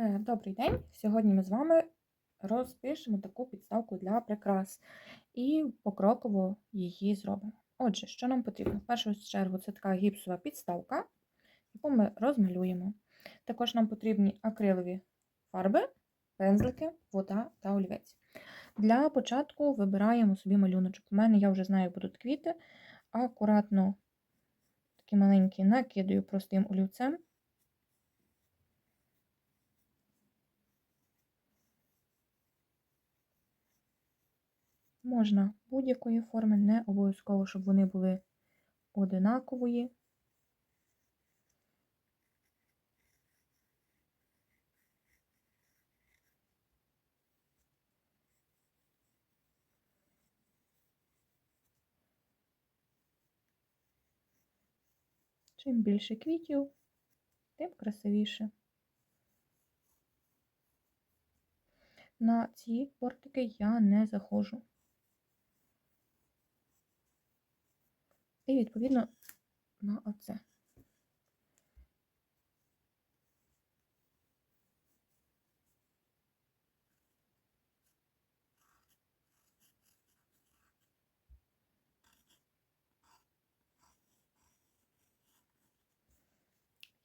Е, Добрий день! Сьогодні ми з вами розпишемо таку підставку для прикрас і покроково її зробимо. Отже, що нам потрібно? В першу чергу це така гіпсова підставка, яку ми розмалюємо. Також нам потрібні акрилові фарби, пензлики, вода та олівець. Для початку вибираємо собі малюночок. У мене я вже знаю, будуть квіти. Акуратно такі маленькі накидаю простим олівцем. Можна будь-якої форми, не обов'язково, щоб вони були одинакової. Чим більше квітів, тим красивіше. На ці бортики я не заходжу. І, відповідно, на оце.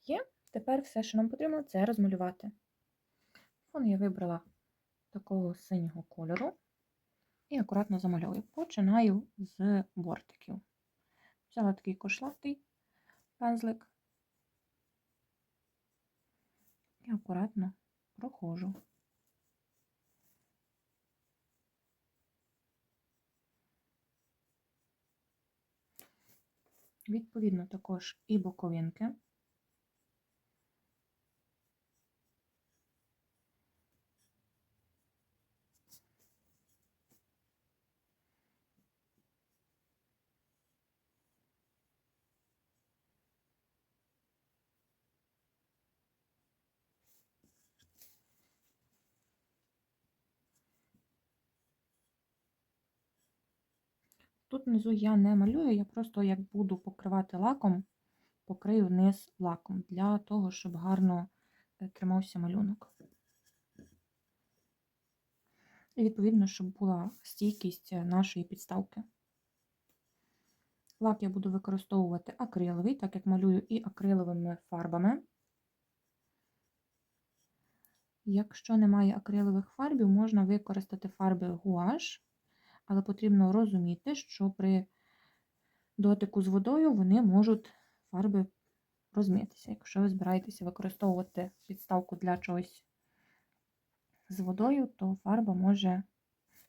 Є. Тепер все, що нам потрібно, це розмалювати. Фон я вибрала такого синього кольору і акуратно замальовую. Починаю з бортиків. Взяла такий кошлатий пензлик і акуратно прохожу. Відповідно, також і боковинки. Тут внизу я не малюю, я просто як буду покривати лаком, покрию низ лаком для того, щоб гарно е, тримався малюнок. І відповідно, щоб була стійкість е, нашої підставки. Лак я буду використовувати акриловий, так як малюю і акриловими фарбами. Якщо немає акрилових фарбів, можна використати фарби гуаш але потрібно розуміти, що при дотику з водою вони можуть фарби розмитися. Якщо ви збираєтеся використовувати підставку для чогось з водою, то фарба може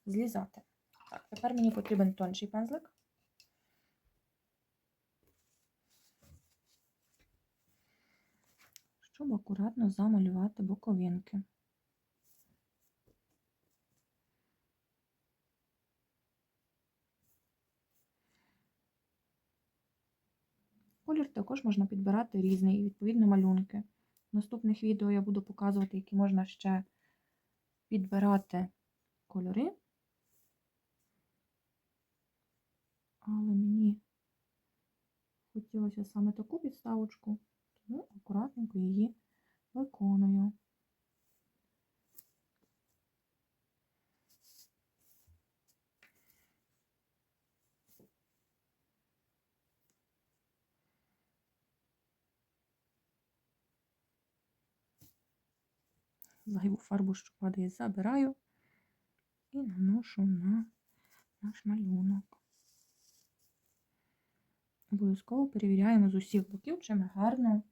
злізати. Так, тепер мені потрібен тонший пензлик. Щоб акуратно замалювати боковинки. Колір також можна підбирати різний і відповідно малюнки. В наступних відео я буду показувати, які можна ще підбирати кольори. Але мені хотілося саме таку підставочку, тому акуратненько її виконую. Зайву фарбу, що падає, забираю і наношу на наш малюнок. Обов'язково перевіряємо з усіх боків, чи ми гарно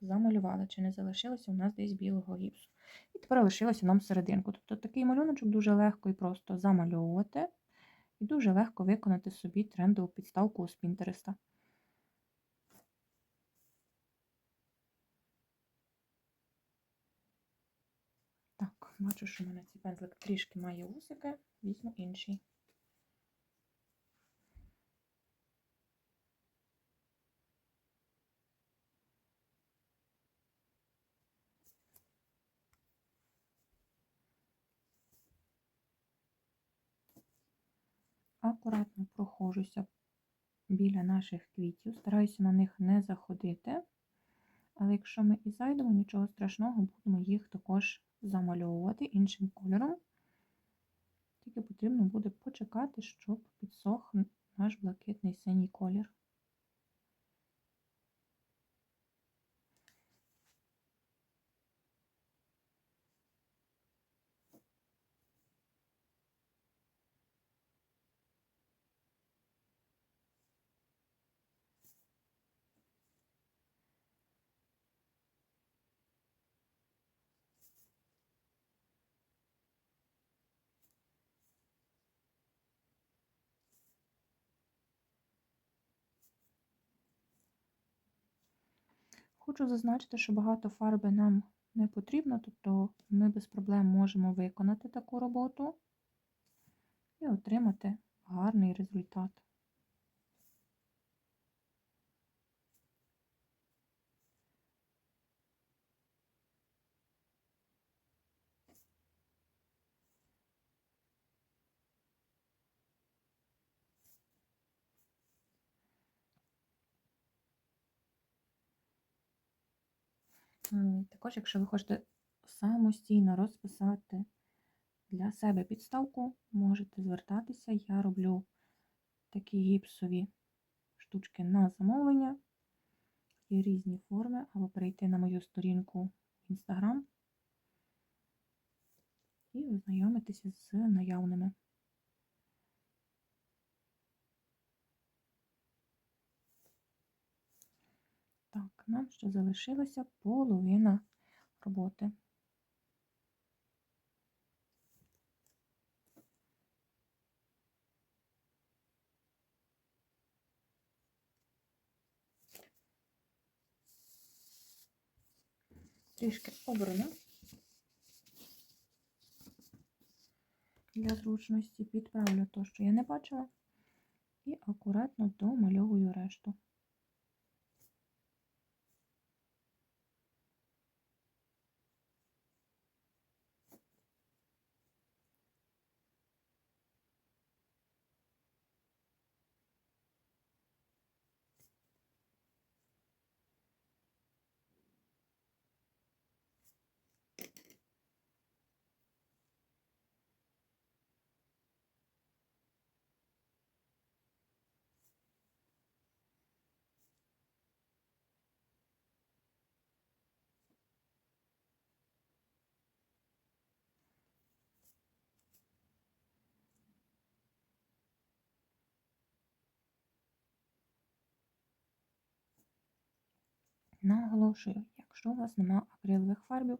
замалювали, чи не залишилося у нас десь білого гіпсу. І тепер лишилося нам серединку. Тобто такий малюночок дуже легко і просто замальовувати, і дуже легко виконати собі трендову підставку з Пінтереста. Бачу, що в мене цей пензлик трішки має усики, візьму інший. Акуратно проходжуся біля наших квітів, стараюся на них не заходити, Але якщо ми і зайдемо, нічого страшного, будемо їх також замальовувати іншим кольором. Тільки потрібно буде почекати, щоб підсох наш блакитний синій колір. Хочу зазначити, що багато фарби нам не потрібно, тобто ми без проблем можемо виконати таку роботу і отримати гарний результат. Також, якщо ви хочете самостійно розписати для себе підставку, можете звертатися. Я роблю такі гіпсові штучки на замовлення. Є різні форми, або перейти на мою сторінку в Instagram і ознайомитися з наявними. Так, нам ще залишилася половина роботи. Трішки оберну для зручності підправлю те, що я не бачила, і акуратно домальовую решту. Наголошую, якщо у вас немає акрилових фарбів,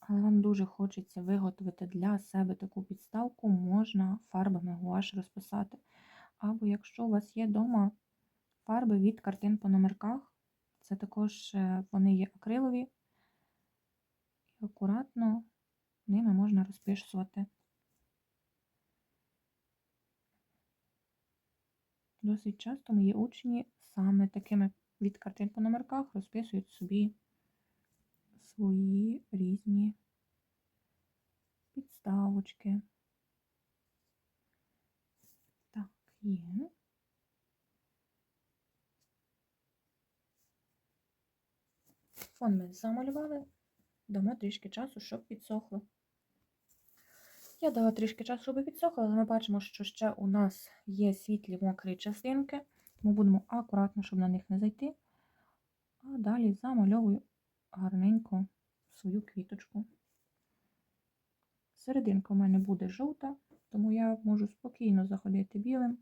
але вам дуже хочеться виготовити для себе таку підставку, можна фарбами гуаш розписати. Або якщо у вас є вдома фарби від картин по номерках, це також е, вони є акрилові, і акуратно ними можна розписувати. Досить часто мої учні саме такими від картин по номерках розписують собі свої різні підставочки. Так, є. Фон ми замалювали, дамо трішки часу, щоб підсохло. Я дала трішки часу, щоб підсохло, але ми бачимо, що ще у нас є світлі мокрі частинки. Ми будемо акуратно, щоб на них не зайти. А далі замальовую гарненько свою квіточку. Серединка у мене буде жовта, тому я можу спокійно заходити білим.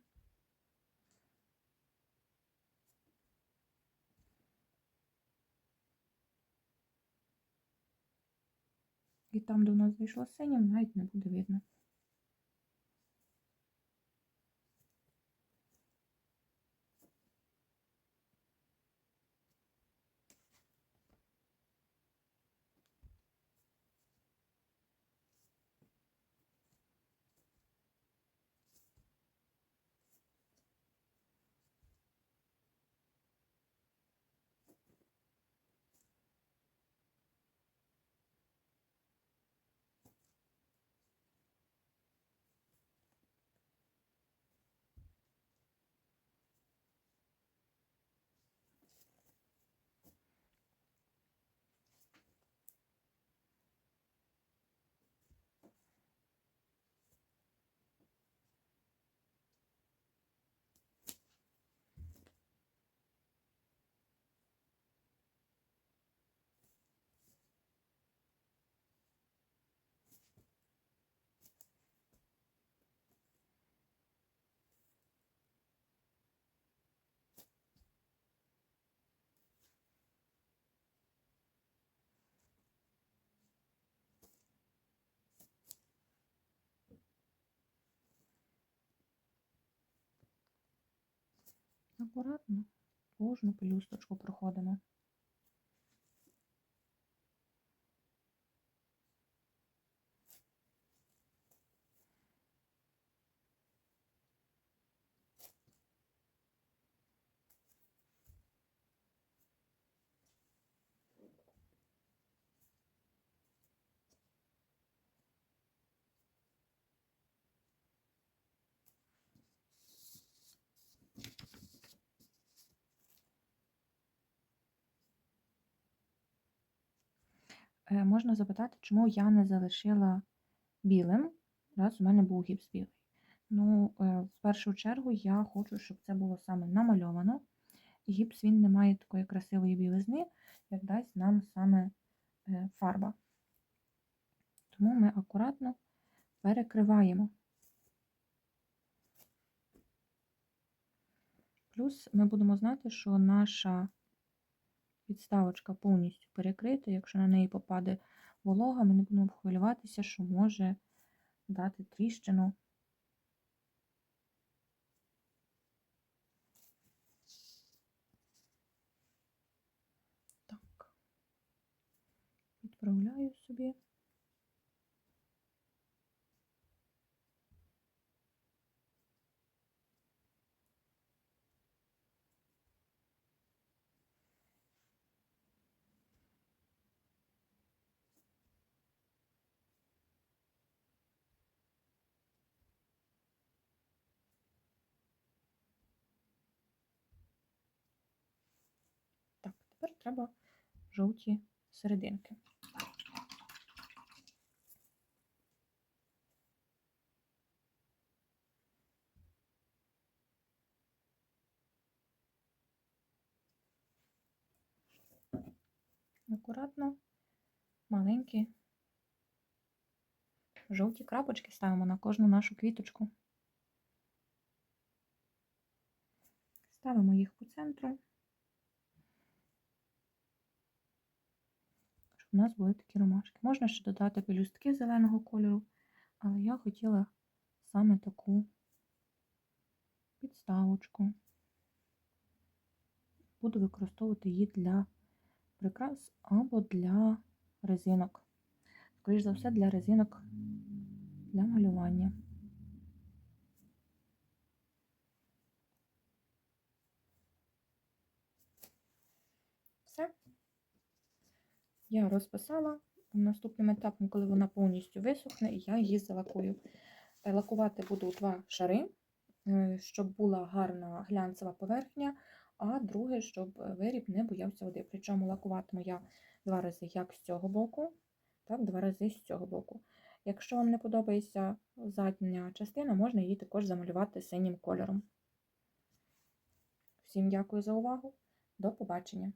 І там, де у нас вийшло синім, навіть не буде видно. Акуратно кожну пелюсточку проходимо. Можна запитати, чому я не залишила білим, раз у мене був гіпс білий. Ну, е, в першу чергу я хочу, щоб це було саме намальовано. Гіпс він не має такої красивої білизни, як дасть нам саме е, фарба. Тому ми акуратно перекриваємо. Плюс ми будемо знати, що наша підставочка повністю перекрита. Якщо на неї попаде волога, ми не будемо хвилюватися, що може дати тріщину. Так, відправляю собі. Так, тепер треба жовті серединки. Акуратно, маленькі жовті крапочки ставимо на кожну нашу квіточку. Ставимо їх по центру. У нас були такі ромашки. Можна ще додати пелюстки зеленого кольору, але я хотіла саме таку підставочку. Буду використовувати її для прикрас або для резинок. Скоріше за все, для резинок для малювання. Все. Я розписала. Наступним етапом, коли вона повністю висохне, я її залакую. Е, Лакувати буду два шари, е, щоб була гарна глянцева поверхня, а друге, щоб виріб не боявся води. Причому лакуватиму я два рази як з цього боку, так, два рази з цього боку. Якщо вам не подобається задня частина, можна її також замалювати синім кольором. Всім дякую за увагу. До побачення!